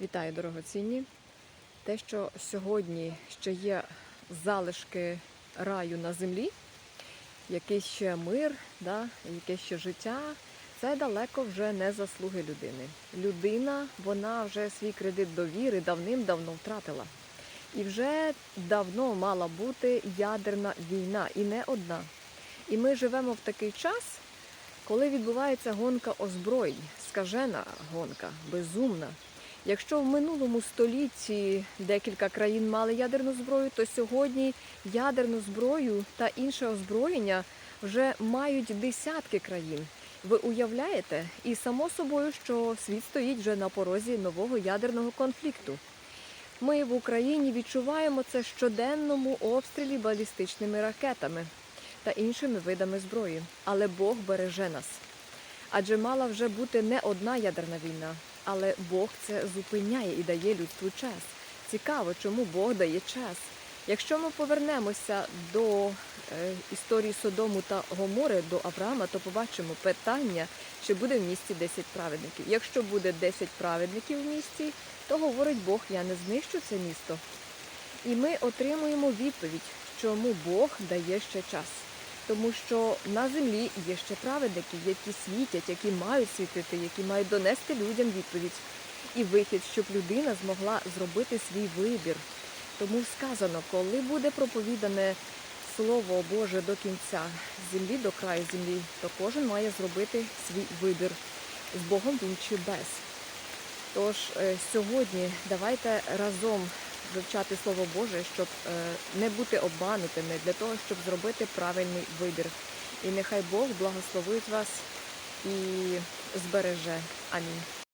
Вітаю, дорогоцінні. Те, що сьогодні ще є залишки раю на землі, якийсь ще мир, да, якесь ще життя, це далеко вже не заслуги людини. Людина, вона вже свій кредит довіри давним-давно втратила. І вже давно мала бути ядерна війна, і не одна. І ми живемо в такий час, коли відбувається гонка озброєнь, скажена гонка, безумна. Якщо в минулому столітті декілька країн мали ядерну зброю, то сьогодні ядерну зброю та інше озброєння вже мають десятки країн. Ви уявляєте? І само собою, що світ стоїть вже на порозі нового ядерного конфлікту. Ми в Україні відчуваємо це щоденному обстрілі балістичними ракетами та іншими видами зброї. Але Бог береже нас. Адже мала вже бути не одна ядерна війна, але Бог це зупиняє і дає людству час. Цікаво, чому Бог дає час. Якщо ми повернемося до е, історії Содому та Гомори, до Авраама, то побачимо питання, чи буде в місті 10 праведників. Якщо буде 10 праведників в місті, то говорить Бог, я не знищу це місто. І ми отримуємо відповідь, чому Бог дає ще час. Тому що на землі є ще праведники, які світять, які мають світити, які мають донести людям відповідь і вихід, щоб людина змогла зробити свій вибір. Тому сказано, коли буде проповідане Слово Боже до кінця землі до краю землі, то кожен має зробити свій вибір з Богом він чи без. Тож е, сьогодні давайте разом вивчати Слово Боже, щоб е, не бути обманутими, для того, щоб зробити правильний вибір. І нехай Бог благословить вас і збереже. Амінь.